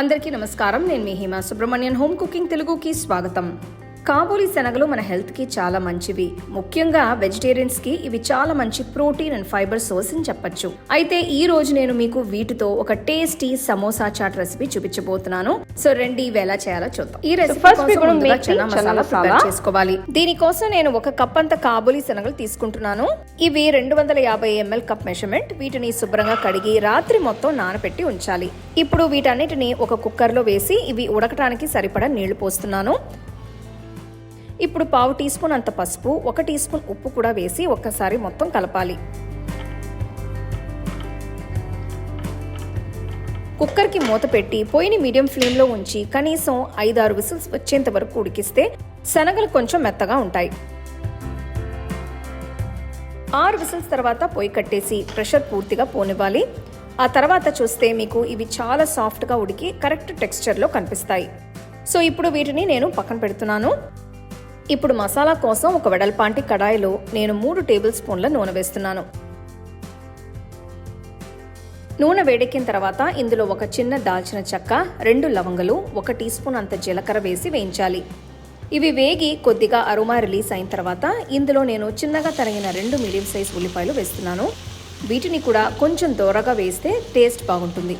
అందరికీ నమస్కారం. నేను మీ హిమా సుబ్రహ్మణ్యన్. హోమ్ కుకింగ్ తెలుగుకి స్వాగతం. కాబూలి శనగలు మన హెల్త్కి చాలా మంచివి. ముఖ్యంగా వెజిటేరియన్స్కి ఇవి చాలా మంచి ప్రోటీన్ అండ్ ఫైబర్ సోర్స్ అని చెప్పొచ్చు. అయితే ఈ రోజు నేను మీకు వీటితో ఒక టేస్టీ సమోసా చాట్ రెసిపీ చూపించబోతున్నాను. సో రండి ఇవి ఎలా చేయాలో చూద్దాం. ఈ రెసిపీ కోసం చనా మసాలా ప్రిపేర్. చేసుకోవాలి. దీనికోసం నేను ఒక కప్ అంత కాబూలి శనగలు తీసుకుంటున్నాను. ఇవి రెండు వందల యాభై ఎంఎల్ కప్ మెషర్మెంట్. వీటిని శుభ్రంగా కడిగి రాత్రి మొత్తం నానబెట్టి ఉంచాలి. ఇప్పుడు వీటన్నిటిని ఒక కుక్కర్లో వేసి ఇవి ఉడకటానికి సరిపడా నీళ్ళు పోస్తున్నాను. ఇప్పుడు పావు టీ స్పూన్ అంత పసుపు ఒక టీ స్పూన్ ఉప్పు కూడా వేసి ఒక్కసారి మొత్తం కలపాలి. కుక్కర్కి మూత పెట్టి పొయ్యిని మీడియం ఫ్లేమ్లో ఉంచి కనీసం ఐదారు విసిల్స్ వచ్చేంత వరకు ఉడికిస్తే శనగలు కొంచెం మెత్తగా ఉంటాయి. ఆరు విసిల్స్ తర్వాత పొయ్యి కట్టేసి ప్రెషర్ పూర్తిగా పోనివ్వాలి. ఆ తర్వాత చూస్తే మీకు ఇవి చాలా సాఫ్ట్గా ఉడికి కరెక్ట్ టెక్స్చర్లో కనిపిస్తాయి. సో ఇప్పుడు వీటిని నేను పక్కన పెడుతున్నాను. ఇప్పుడు మసాలా కోసం ఒక వెడల్పాంటి కడాయిలో నేను మూడు టేబుల్ స్పూన్ల నూనె వేస్తున్నాను. నూనె వేడెక్కిన తర్వాత ఇందులో ఒక చిన్న దాల్చిన చెక్క రెండు లవంగలు ఒక టీ స్పూన్ అంత జీలకర్ర వేసి వేయించాలి. ఇవి వేగి కొద్దిగా అరుమా రిలీజ్ అయిన తర్వాత ఇందులో నేను చిన్నగా తరిగిన రెండు మీడియం సైజ్ ఉల్లిపాయలు వేస్తున్నాను. వీటిని కూడా కొంచెం దూరగా వేస్తే టేస్ట్ బాగుంటుంది.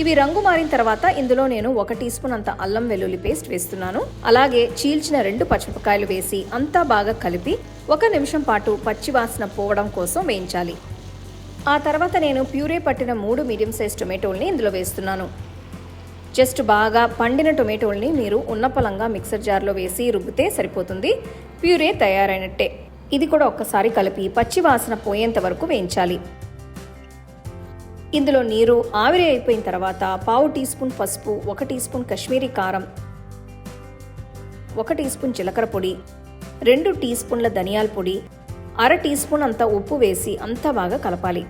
ఇవి రంగు మారిన తర్వాత ఇందులో నేను ఒక టీ స్పూన్ అంత అల్లం వెల్లుల్లి పేస్ట్ వేస్తున్నాను. అలాగే చీల్చిన రెండు పచ్చిమిరపకాయలు వేసి అంతా బాగా కలిపి ఒక నిమిషం పాటు పచ్చివాసన పోవడం కోసం వేయించాలి. ఆ తర్వాత నేను ప్యూరే పట్టిన మూడు మీడియం సైజ్ టొమాటోల్ని ఇందులో వేస్తున్నాను. జస్ట్ బాగా పండిన టొమాటోల్ని మీరు ఉన్నపలంగా మిక్సర్ జార్లో వేసి రుబ్బితే సరిపోతుంది. ప్యూరే తయారైనట్టే. ఇది కూడా ఒక్కసారి కలిపి పచ్చి వాసన పోయేంత వరకు వేయించాలి. ఇందులో నీరు ఆవిరి అయిపోయిన తర్వాత పావు టీ స్పూన్ పసుపు ఒక టీ స్పూన్ కశ్మీరీ కారం ఒక టీ స్పూన్ జీలకర్ర పొడి రెండు టీ స్పూన్ల ధనియాల పొడి అర టీ స్పూన్ అంత ఉప్పు వేసి అంతా బాగా కలపాలి.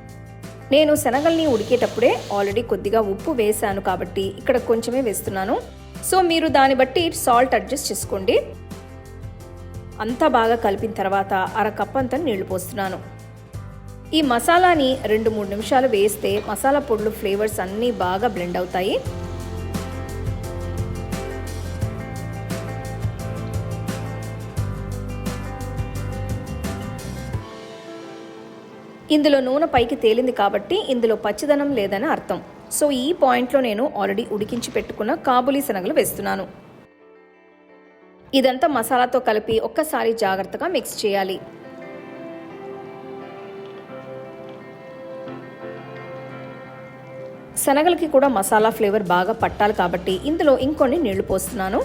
నేను శనగల్ని ఉడికేటప్పుడే ఆల్రెడీ కొద్దిగా ఉప్పు వేశాను కాబట్టి ఇక్కడ కొంచెమే వేస్తున్నాను. సో మీరు దాన్ని బట్టి సాల్ట్ అడ్జస్ట్ చేసుకోండి. అంతా బాగా కలిపిన తర్వాత అర కప్ అంతా నీళ్ళు పోస్తున్నాను. ఈ మసాలాని రెండు మూడు నిమిషాలు వేస్తే మసాలా పొడులు ఫ్లేవర్స్ అన్నీ బాగా బ్లెండ్ అవుతాయి. ఇందులో నూనె పైకి తేలింది కాబట్టి ఇందులో పచ్చిదనం లేదని అర్థం. సో ఈ పాయింట్లో నేను ఆల్రెడీ ఉడికించి పెట్టుకున్న కాబులీ శనగలు వేస్తున్నాను. ఇదంతా మసాలాతో కలిపి ఒక్కసారి జాగ్రత్తగా మిక్స్ చేయాలి. శనగలకి కూడా మసాలా ఫ్లేవర్ బాగా పట్టాలి కాబట్టి ఇందులో ఇంకొన్ని నీళ్ళు పోస్తున్నాను.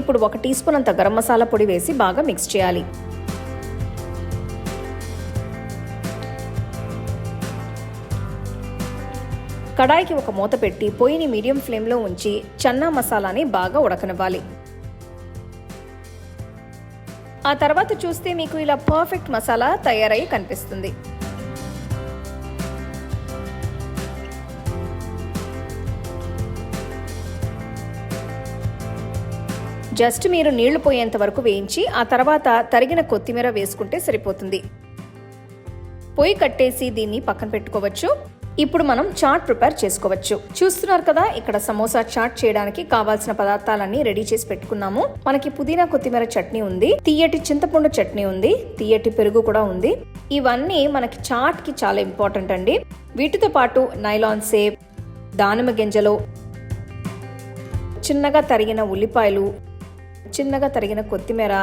ఇప్పుడు ఒక టీ స్పూన్ అంత గరం మసాలా పొడి వేసి బాగా మిక్స్ చేయాలి. కడాయికి ఒక మూత పెట్టి పొయ్యిని మీడియం ఫ్లేమ్లో ఉంచి చన్నా మసాలాని బాగా ఉడకనివ్వాలి. ఆ తర్వాత చూస్తే మీకు ఇలా పర్ఫెక్ట్ మసాలా తయారై కనిపిస్తుంది. జస్ట్ మీరు నీళ్ళు పోయేంత వరకు వేయించి ఆ తర్వాత తరిగిన కొత్తిమీర వేసుకుంటే సరిపోతుంది. పొయ్యి కట్టేసి దీన్ని పక్కన పెట్టుకోవచ్చు. ఇప్పుడు మనం చాట్ ప్రిపేర్ చేసుకోవచ్చు. చూస్తున్నారు కదా ఇక్కడ సమోసా చాట్ చేయడానికి కావాల్సిన పదార్థాలన్నీ రెడీ చేసి పెట్టుకున్నాము. మనకి పుదీనా కొత్తిమీర చట్నీ ఉంది. తీయటి చింతపండు చట్నీ ఉంది. తీయటి పెరుగు కూడా ఉంది. ఇవన్నీ మనకి చాట్కి చాలా ఇంపార్టెంట్ అండి. వీటితో పాటు నైలాన్ సేబ్ దానిమ్మ గింజలు చిన్నగా తరిగిన ఉల్లిపాయలు చిన్నగా తరిగిన కొత్తిమీర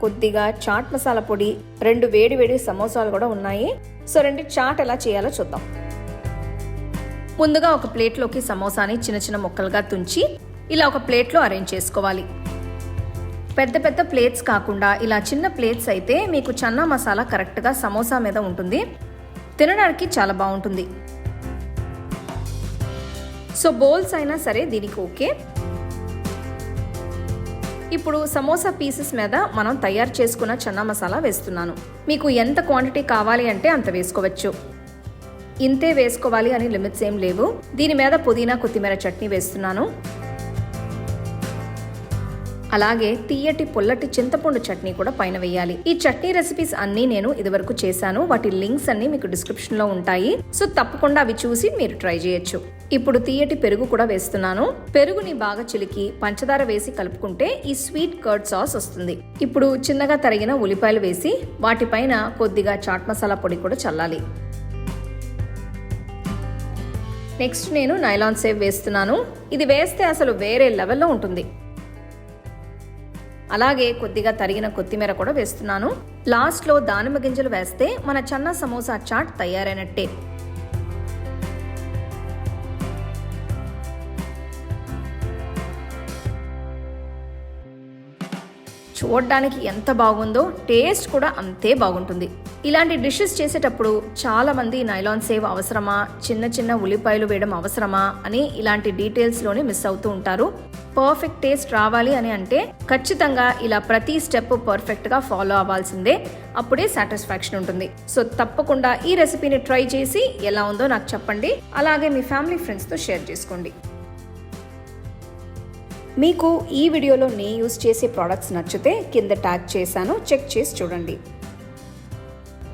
కొద్దిగా చాట్ మసాలా పొడి రెండు వేడి వేడి సమోసాలు కూడా ఉన్నాయి. సో రెండు చాట్ ఎలా చేయాలో చూద్దాం. ముందుగా ఒక ప్లేట్లోకి సమోసాని చిన్న చిన్న ముక్కలుగా తుంచి ఇలా ఒక ప్లేట్లో అరేంజ్ చేసుకోవాలి. పెద్ద పెద్ద ప్లేట్స్ కాకుండా ఇలా చిన్న ప్లేట్స్ అయితే మీకు చన్నా మసాలా కరెక్ట్గా సమోసా మీద ఉంటుంది. తినడానికి చాలా బాగుంటుంది. సో బౌల్స్ అయినా సరే దీనికి ఓకే. ఇప్పుడు సమోసా పీసెస్ మీద మనం తయారు చేసుకున్న చన్నా మసాలా వేస్తున్నాను. మీకు ఎంత క్వాంటిటీ కావాలి అంటే అంత వేసుకోవచ్చు. ఇంతే వేసుకోవాలి అని లిమిట్స్ ఏం లేవు. దీని మీద పుదీనా కొత్తిమీర చట్నీ వేస్తున్నాను. అలాగే తీయటి పుల్లటి చింతపండు చట్నీ కూడా పైన వేయాలి. ఈ చట్నీ రెసిపీస్ అన్నీ నేను ఇదివరకు చేశాను. వాటి లింక్స్ అన్ని మీకు డిస్క్రిప్షన్లో ఉంటాయి. సో తప్పకుండా అవి చూసి మీరు ట్రై చేయొచ్చు. ఇప్పుడు తీయటి పెరుగు కూడా వేస్తున్నాను. పెరుగుని బాగా చిలికి పంచదార వేసి కలుపుకుంటే ఈ స్వీట్ కర్డ్ సాస్ వస్తుంది. ఇప్పుడు చిన్నగా తరిగిన ఉల్లిపాయలు వేసి వాటిపైన కొద్దిగా చాట్ మసాలా పొడి కూడా చల్లాలి. నెక్స్ట్ నేను నైలాన్ సేవ్ వేస్తున్నాను. ఇది వేస్తే అసలు వేరే లెవెల్లో ఉంటుంది. అలాగే కొద్దిగా తరిగిన కొత్తిమీర కూడా వేస్తున్నాను. లాస్ట్లో దానిమ్మ గింజలు వేస్తే మన చన్న సమోసా చాట్ తయారైనట్టే. చూడడానికి ఎంత బాగుందో టేస్ట్ కూడా అంతే బాగుంటుంది. ఇలాంటి డిషెస్ చేసేటప్పుడు చాలా మంది నైలాన్ సేవ్ అవసరమా? చిన్న చిన్న ఉల్లిపాయలు వేయడం అవసరమా? అని ఇలాంటి డీటెయిల్స్లోనే మిస్ అవుతూ ఉంటారు. పర్ఫెక్ట్ టేస్ట్ రావాలి అని అంటే ఖచ్చితంగా ఇలా ప్రతి స్టెప్ పర్ఫెక్ట్గా ఫాలో అవ్వాల్సిందే. అప్పుడే సాటిస్ఫాక్షన్ ఉంటుంది. సో తప్పకుండా ఈ రెసిపీని ట్రై చేసి ఎలా ఉందో నాకు చెప్పండి. అలాగే మీ ఫ్యామిలీ ఫ్రెండ్స్తో షేర్ చేసుకోండి. మీకు ఈ వీడియోలో నేను యూస్ చేసే ప్రోడక్ట్స్ నచ్చితే కింద ట్యాగ్ చేశాను. చెక్ చేసి చూడండి.